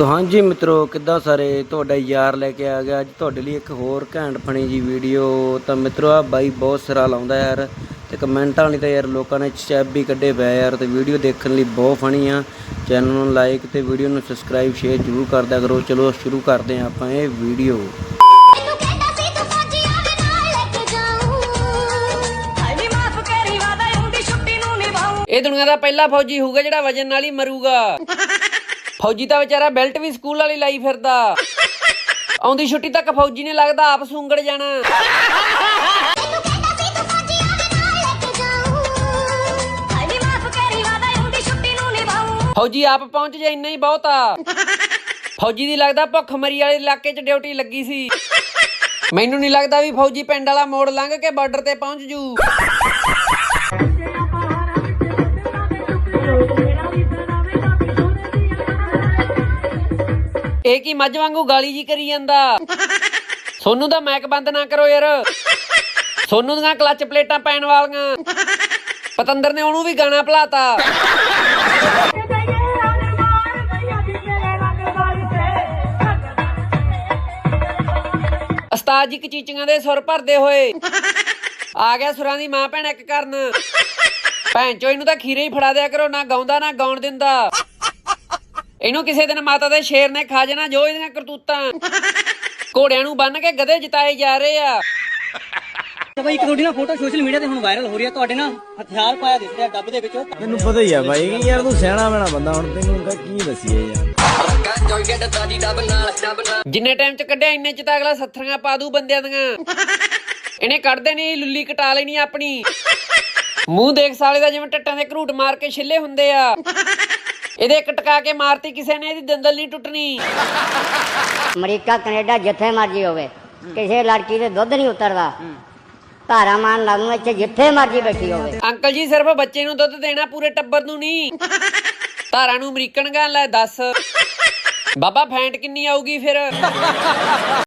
ਤੋ ਹਾਂਜੀ ਮਿੱਤਰੋ ਕਿੱਦਾਂ ਸਾਰੇ? ਤੁਹਾਡਾ ਯਾਰ ਲੈ ਕੇ ਆ ਗਿਆ। ਅੱਜ ਤੁਹਾਡੇ ਲਈ ਇੱਕ ਹੋਰ ਘੈਂਟ ਫਣੀ ਜੀ ਵੀਡੀਓ। ਤਾਂ ਮਿੱਤਰੋ ਆ ਬਾਈ ਬਹੁਤ ਸਿਰਾ ਲਾਉਂਦਾ ਯਾਰ। ਤੇ ਕਮੈਂਟਾਂ ਵਾਲੀ ਤਾਂ ਯਾਰ ਲੋਕਾਂ ਨੇ ਚੈਪ ਵੀ ਕੱਢੇ ਪਏ ਯਾਰ। ਤੇ ਵੀਡੀਓ ਦੇਖਣ ਲਈ ਬਹੁਤ ਫਣੀ ਆ। ਚੈਨਲ ਨੂੰ ਲਾਈਕ ਤੇ ਵੀਡੀਓ ਨੂੰ ਸਬਸਕ੍ਰਾਈਬ ਸ਼ੇਅਰ ਜ਼ਰੂਰ ਕਰ ਦਿਆ ਕਰੋ। ਚਲੋ ਸ਼ੁਰੂ ਕਰਦੇ ਹਾਂ ਆਪਾਂ ਇਹ ਵੀਡੀਓ। ਇਹ ਦੁਨੀਆ ਦਾ ਪਹਿਲਾ ਫੌਜੀ ਹੋਊਗਾ ਜਿਹੜਾ ਵਜਨ ਨਾਲ ਹੀ ਮਰੂਗਾ। ਫੌਜੀ ਤਾਂ ਵਿਚਾਰਾ ਬੈਲਟ ਵੀ ਸਕੂਲ ਵਾਲੀ ਲਾਈ ਫਿਰਦਾ ਆਉਂਦੀ ਛੁੱਟੀ ਤੱਕ ਫੌਜੀ ਨੇ ਲੱਗਦਾ ਆਪ ਸੁੰਗੜ ਜਾਣਾ ਫੌਜੀ ਫੌਜੀ ਆਪ ਪਹੁੰਚ ਜਾ ਇੰਨਾ ਹੀ ਬਹੁਤ ਆ ਫੌਜੀ ਦੀ ਲੱਗਦਾ ਭੁੱਖ ਮਰੀ ਵਾਲੇ ਇਲਾਕੇ 'ਚ ਡਿਊਟੀ ਲੱਗੀ ਸੀ ਮੈਨੂੰ ਨਹੀਂ ਲੱਗਦਾ ਵੀ ਫੌਜੀ ਪਿੰਡ ਵਾਲਾ ਮੋੜ ਲੰਘ ਕੇ ਬਾਰਡਰ ਤੇ ਪਹੁੰਚ ਜੂ ਇਹ ਕੀ ਮੱਝ ਵਾਂਗੂ ਗਾਲੀ ਜੀ ਕਰੀ ਜਾਂਦਾ? ਸੋਨੂੰ ਦਾ ਮੈਕ ਬੰਦ ਨਾ ਕਰੋ ਯਾਰ। ਸੋਨੂੰ ਦੀਆਂ ਕਲੱਚ ਪਲੇਟਾਂ ਪੈਣ ਵਾਲੀਆਂ। ਪਤੰਦਰ ਨੇ ਉਹਨੂੰ ਵੀ ਗਾਣਾ ਭਲਾਤਾ। ਉਸਤਾਦ ਜੀ ਕਚੀਚੀਆਂ ਦੇ ਸੁਰ ਭਰਦੇ ਹੋਏ। ਆ ਗਿਆ ਸੁਰਾਂ ਦੀ ਮਾਂ ਭੈਣ ਇੱਕ ਕਰਨ। ਭੈਣ ਚੋ, ਇਹਨੂੰ ਤਾਂ ਖੀਰੇ ਹੀ ਫੜਾ ਦਿਆ ਕਰੋ, ਨਾ ਗਾਉਂਦਾ, ਨਾ ਗਾਉਣ ਦਿੰਦਾ। ਇਹਨੂੰ ਕਿਸੇ ਦਿਨ ਮਾਤਾ ਦੇ ਸ਼ੇਰ ਨੇ ਖਾ ਜਾਣਾ ਜੋ ਇਹਦੀਆਂ ਕਰਤੂਤਾਂ। ਘੋੜਿਆਂ ਨੂੰ ਬੰਨ ਕੇ ਗਧੇ ਜਿਤਾਏ ਜਾ ਰਹੇ ਆ। ਤੇ ਬਈ ਇੱਕ ਤੁਹਾਡੀ ਨਾ ਫੋਟੋ ਸੋਸ਼ਲ ਮੀਡੀਆ ਤੇ ਹੁਣ ਵਾਇਰਲ ਹੋ ਰਹੀ ਹੈ ਤੁਹਾਡੇ ਨਾ ਹਥਿਆਰ ਪਾਇਆ ਦਿਸ ਰਿਹਾ ਡੱਬ ਦੇ ਵਿੱਚ। ਤੈਨੂੰ ਪਤਾ ਹੀ ਆ ਬਾਈ ਯਾਰ ਤੂੰ ਸਿਆਣਾ ਬਣਾ ਬੰਦਾ ਹੁਣ ਤੈਨੂੰ ਕਾ ਕੀ ਦਸੀਏ ਯਾਰ। ਜਿੰਨੇ ਟਾਈਮ ਚ ਕੱਢਿਆ ਇੰਨੇ ਚ ਤਾਂ ਅਗਲਾ ਸੱਥਰੀਆਂ ਪਾ ਦੂ ਬੰਦਿਆਂ ਦੀਆਂ। ਇਹਨੇ ਕੱਢਦੇ ਨਹੀਂ ਲੁੱਲੀ ਕਟਾ ਲੈਣੀ ਆਪਣੀ। ਮੂੰਹ ਦੇਖ ਸਾਲੇ ਦਾ ਜਿਵੇਂ ਟੱਟਾਂ ਦੇ ਘਰੂਟ ਮਾਰ ਕੇ ਛਿੱਲੇ ਹੁੰਦੇ ਆ। ਇਹਦੇ ਇੱਕ ਟਕਾ ਕੇ ਮਾਰਤੀ ਕਿਸੇ ਨੇ ਇਹਦੀ ਦੰਦਲ ਨਹੀਂ ਟੁੱਟਣੀ। ਅਮਰੀਕਾ ਕੈਨੇਡਾ ਜਿੱਥੇ ਮਰਜ਼ੀ ਹੋਵੇ ਕਿਸੇ ਲੜਕੀ ਦੇ ਦੁੱਧ ਨਹੀਂ ਉਤਰਦਾ। ਧਾਰਾ ਮਾਨ ਲਾ ਨੂੰ ਇੱਥੇ ਜਿੱਥੇ ਮਰਜ਼ੀ ਬੈਠੀ ਹੋਵੇ। ਅੰਕਲ ਜੀ ਸਿਰਫ ਬੱਚੇ ਨੂੰ ਦੁੱਧ ਦੇਣਾ ਪੂਰੇ ਟੱਬਰ ਨੂੰ ਨਹੀਂ। ਧਾਰਾਂ ਨੂੰ ਅਮਰੀਕਨ ਗਾਂ ਲੈ ਦੱਸ। ਬਾਬਾ ਫੈਂਟ ਕਿੰਨੀ ਆਊਗੀ ਫਿਰ?